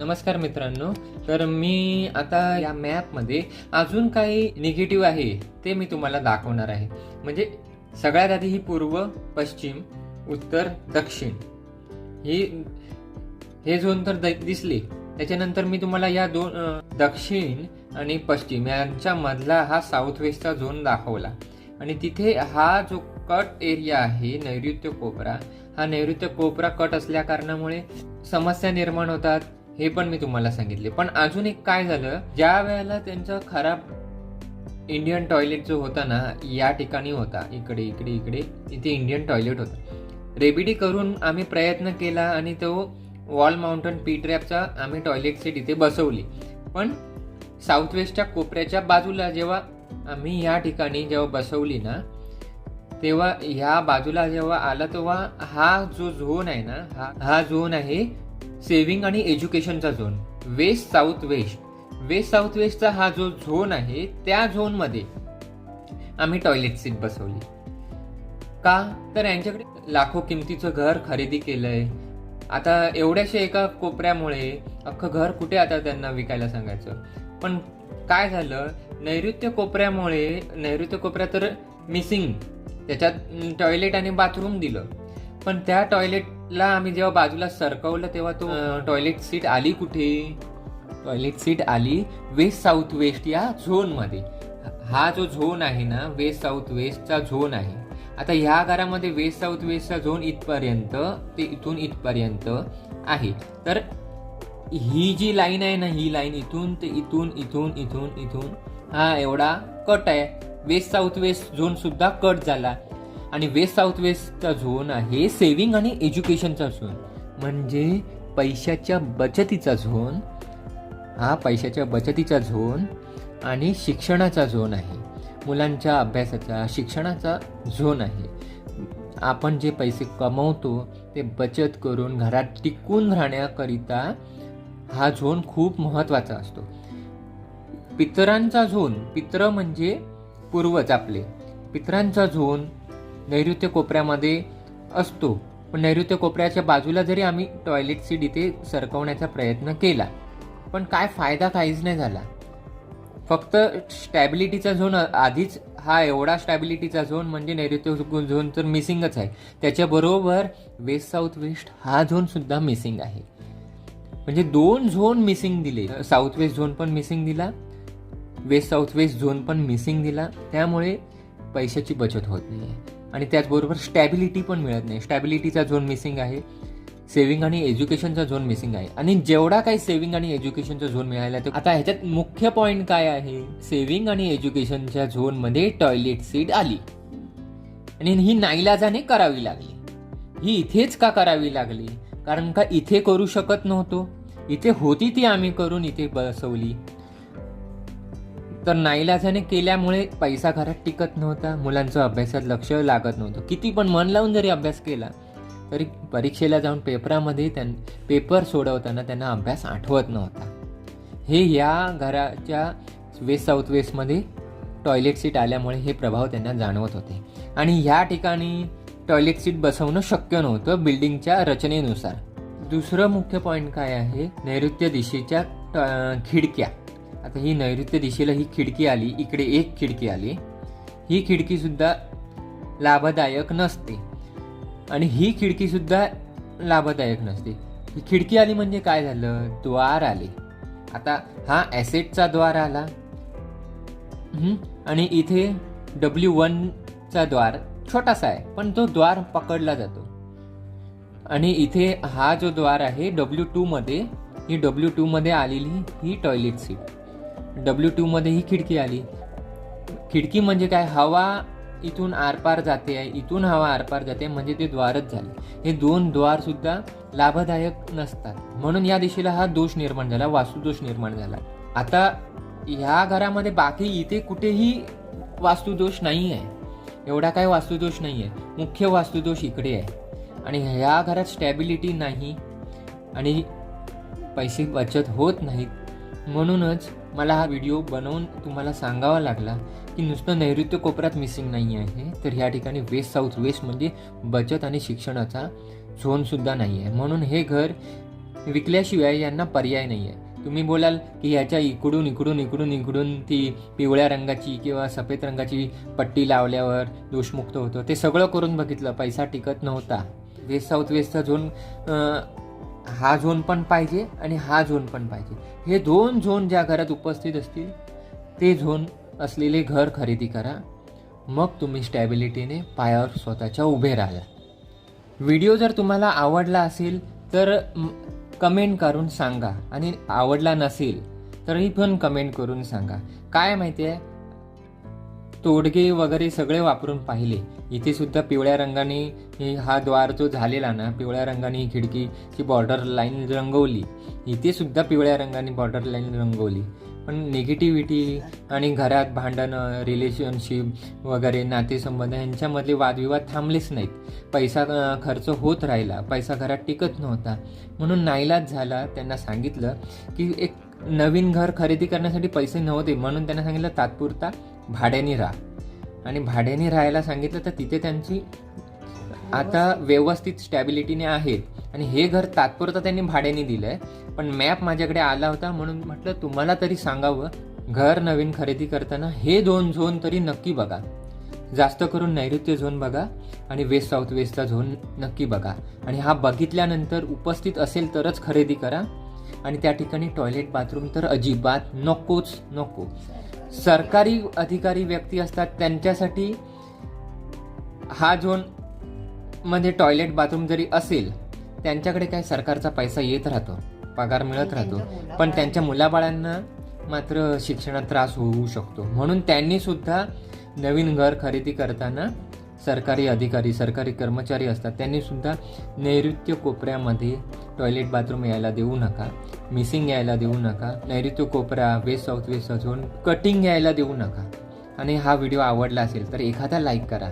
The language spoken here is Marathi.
नमस्कार मित्रांनो. तर मी आता या मॅपमध्ये अजून काही निगेटिव्ह आहे ते मी तुम्हाला दाखवणार आहे. म्हणजे सगळ्यात आधी ही पूर्व पश्चिम उत्तर दक्षिण. ही हे झोन तर दिसले. त्याच्यानंतर मी तुम्हाला या दोन दक्षिण आणि पश्चिम यांच्या मधला हा साऊथ वेस्टचा झोन दाखवला. आणि तिथे हा जो कट एरिया आहे नैऋत्य कोपरा हा नैऋत्य कोपरा कट असल्या कारणामुळे समस्या निर्माण होतात. हे पण मी तुम्हाला सांगितले. पण अजून एक काय झालं? ज्या वेळेला त्यांचा खराब इंडियन टॉयलेट जो होता ना या ठिकाणी होता. इकडे इकडे इकडे. इथे इंडियन टॉयलेट होता. रेबिडी करून आम्ही प्रयत्न केला आणि तो वॉल माउंटन पी ट्रॅपचा आम्ही टॉयलेट सीट इथे बसवली. पण साऊथ वेस्टच्या कोपऱ्याच्या बाजूला जेव्हा आम्ही या ठिकाणी जेव्हा बसवली ना तेव्हा ह्या बाजूला जेव्हा आला तेव्हा हा जो झोन आहे ना हा हा झोन आहे सेव्हिंग आणि एज्युकेशनचा zone. West south west. West south वेस्टचा हा जो झोन आहे त्या झोनमध्ये आम्ही टॉयलेट सीट बसवली. का? तर यांच्याकडे लाखो किमतीचं घर खरेदी केलंय. आता एवढ्याशा एका कोपऱ्यामुळे अख्खं घर कुठे आता त्यांना विकायला सांगायचं? पण काय झालं? नैऋत्य कोपऱ्यामुळे नैऋत्य कोपऱ्या तर मिसिंग त्याच्यात टॉयलेट आणि बाथरूम दिलं. पण त्या टॉयलेटला आम्ही जेव्हा बाजूला सरकवलं तेव्हा तो टॉयलेट सीट आली कुठे? टॉयलेट सीट आली वेस्ट साऊथ वेस्ट या झोनमध्ये हा जो झोन आहे ना वेस्ट साऊथ वेस्टचा झोन आहे. आता ह्या घरामध्ये वेस्ट साऊथ वेस्टचा झोन इथपर्यंत ते इथून इथपर्यंत आहे. तर ही जी लाईन आहे ना ही लाईन इथून ते इथून इथून इथून इथून हा एवढा कट आहे. वेस्ट साऊथ वेस्ट झोन सुद्धा कट झाला. आणि वेस्ट साऊथ वेस्टचा झोन आहे सेव्हिंग आणि एज्युकेशनचा झोन. म्हणजे पैशाच्या बचतीचा झोन. हा पैशाच्या बचतीचा झोन आणि शिक्षणाचा झोन आहे. मुलांच्या अभ्यासाचा शिक्षणाचा झोन आहे. आपण जे पैसे कमवतो ते बचत करून घरात टिकून राहण्याकरिता हा झोन खूप महत्त्वाचा असतो. पितरांचा झोन पित्र म्हणजे पूर्वज आपले. पितरांचा झोन नैऋत्य कोपऱ्यामध्ये असतो. पण नैऋत्य कोपऱ्याच्या बाजूला जरी आम्ही टॉयलेट सीट इथे सरकवण्याचा प्रयत्न केला पण काय फायदा काहीच नाही झाला. फक्त स्टॅबिलिटीचा झोन आधीच हा एवढा स्टॅबिलिटीचा झोन म्हणजे नैऋत्य झोन तर मिसिंगच आहे. त्याच्याबरोबर वेस्ट साऊथ वेस्ट हा झोन सुद्धा मिसिंग आहे. म्हणजे दोन झोन मिसिंग दिले. साऊथ वेस्ट झोन पण मिसिंग दिला. वेस्ट साऊथ वेस्ट झोन पण मिसिंग दिला. त्यामुळे पैशाची बचत होत नाही आणि त्याचबरोबर स्टॅबिलिटी पण मिळत नाही. स्टॅबिलिटीचा झोन मिसिंग आहे. सेव्हिंग आणि एज्युकेशनचा झोन मिसिंग आहे. आणि जेवढा काही सेव्हिंग आणि एज्युकेशनचा झोन मिळाला तर आता ह्याच्यात मुख्य पॉईंट काय आहे? सेव्हिंग आणि एज्युकेशनच्या झोनमध्ये टॉयलेट सीट आली. आणि ही नाईलाजाने करावी लागली. ही इथेच का करावी लागली? कारण का इथे करू शकत नव्हतो? इथे होती ती आम्ही करून इथे बसवली. तर नाईलाजाने केल्यामुळे पैसा घरात टिकत नव्हता मुलांचं अभ्यासात लक्ष लागत नव्हतं. किती पण मन लावून जरी अभ्यास केला तरी परीक्षेला जाऊन पेपरामध्ये त्यां पेपर सोडवताना त्यांना अभ्यास आठवत नव्हता. हे या घराच्या वेस्ट साऊथ वेस्टमध्ये टॉयलेट सीट आल्यामुळे हे प्रभाव त्यांना जाणवत होते. आणि ह्या ठिकाणी टॉयलेट सीट बसवणं शक्य नव्हतं बिल्डिंगच्या रचनेनुसार. दुसरं मुख्य पॉईंट काय आहे? नैऋत्य दिशेच्या ट- खिडक्या. आता ही नैऋत्य दिशेला ही खिडकी आली इकडे एक खिडकी आली. ही खिडकीसुद्धा लाभदायक नसते. आणि ही खिडकीसुद्धा लाभदायक नसते. ही खिडकी आली म्हणजे काय झालं? द्वार आले. आता हा ॲसेटचा द्वार आला. आणि इथे डब्ल्यू वनचा द्वार छोटासा आहे पण तो द्वार पकडला जातो. आणि इथे हा जो द्वार आहे डब्ल्यू टूमध्ये ही डब्ल्यू टूमध्ये आलेली ही टॉयलेट सीट डब्ल्यू टूमध्ये ही खिडकी आली. खिडकी म्हणजे काय? हवा इथून आरपार जाते आहे इथून हवा आरपार जाते म्हणजे ते द्वारच झाले. हे दोन द्वारसुद्धा लाभदायक नसतात. म्हणून या दिशेला हा दोष निर्माण झाला वास्तुदोष निर्माण झाला. आता ह्या घरामध्ये बाकी इथे कुठेही वास्तुदोष नाही आहे एवढा काय वास्तुदोष नाही आहे मुख्य वास्तुदोष इकडे आहे. आणि ह्या घरात स्टॅबिलिटी नाही. आणि पैसे बचत होत नाहीत. म्हणूनच मला हा व्हिडिओ बनवून तुम्हाला सांगावा लागला की नुसतं नैऋत्य कोपऱ्यात मिसिंग नाही आहे तर ह्या ठिकाणी वेस्ट साऊथ वेस्ट म्हणजे बचत आणि शिक्षणाचा झोनसुद्धा नाही आहे. म्हणून हे घर विकल्याशिवाय यांना पर्याय नाही आहे. तुम्ही बोलाल की ह्याच्या इकडून इकडून इकडून इकडून ती पिवळ्या रंगाची किंवा सफेद रंगाची पट्टी लावल्यावर दोषमुक्त होतं. ते सगळं करून बघितलं पैसा टिकत नव्हता. वेस्ट साऊथ वेस्टचा झोन हा झोन पण पाहिजे आणि हा झोन पण पाहिजे. हे दोन झोन ज्या घरात उपस्थित असतील ते झोन असलेले घर खरेदी करा. मग तुम्ही स्टॅबिलिटीने पायावर स्वतःच्या उभे राहा. व्हिडिओ जर तुम्हाला आवडला असेल तर कमेंट करून सांगा. आणि आवडला नसेल तरी पण कमेंट करून सांगा. काय माहिती आहे तोडगे वगैरे सगळे वापरून पाहिले. इथे सुद्धा पिवळ्या रंगाने हा द्वार जो झालेला ना पिवळ्या रंगाने ही खिडकीची बॉर्डर लाईन रंगवली. इथे सुद्धा पिवळ्या रंगाने बॉर्डर लाईन रंगवली. पण निगेटिव्हिटी आणि घरात भांडणं रिलेशनशिप वगैरे नातेसंबंध यांच्यामधले वादविवाद थांबलेच नाहीत. पैसा खर्च होत राहिला. पैसा घरात टिकत नव्हता. म्हणून नाईलाज झाला. त्यांना सांगितलं की एक नवीन घर खरेदी करण्यासाठी पैसे नव्हते म्हणून त्यांना सांगितलं तात्पुरता भाड्याने राहा. आणि भाड्याने राहायला सांगितलं तर तिथे त्यांची आता व्यवस्थित स्टॅबिलिटीने आहेत. आणि हे घर तात्पुरता त्यांनी भाड्याने दिलं आहे पण मॅप माझ्याकडे आला होता म्हणून म्हटलं तुम्हाला तरी सांगावं घर नवीन खरेदी करताना हे दोन झोन तरी नक्की बघा. जास्त करून नैऋत्य झोन बघा आणि वेस्ट साऊथ वेस्टचा झोन नक्की बघा. आणि हा बघितल्यानंतर उपस्थित असेल तरच खरेदी करा. आणि त्या ठिकाणी टॉयलेट बाथरूम तर अजिबात नकोच नको. सरकारी अधिकारी व्यक्ती असतात त्यांच्यासाठी हा झोनमध्ये टॉयलेट बाथरूम जरी असेल त्यांच्याकडे काय सरकारचा पैसा येत राहतो पगार मिळत राहतो. पण त्यांच्या मुलाबाळांना मात्र शिक्षणात त्रास होऊ शकतो. म्हणून त्यांनी सुद्धा नवीन घर खरेदी करताना सरकारी अधिकारी सरकारी कर्मचारी असतात त्यांनी सुद्धा नैऋत्य कोपऱ्यामध्ये टॉयलेट बाथरूम यायला देऊ नका मिसिंग यायला देऊ नका नैऋत्य कोपरा west south west zone cutting यायला देऊ नका. आणि हा व्हिडिओ आवडला असेल तर एखादा लाईक करा.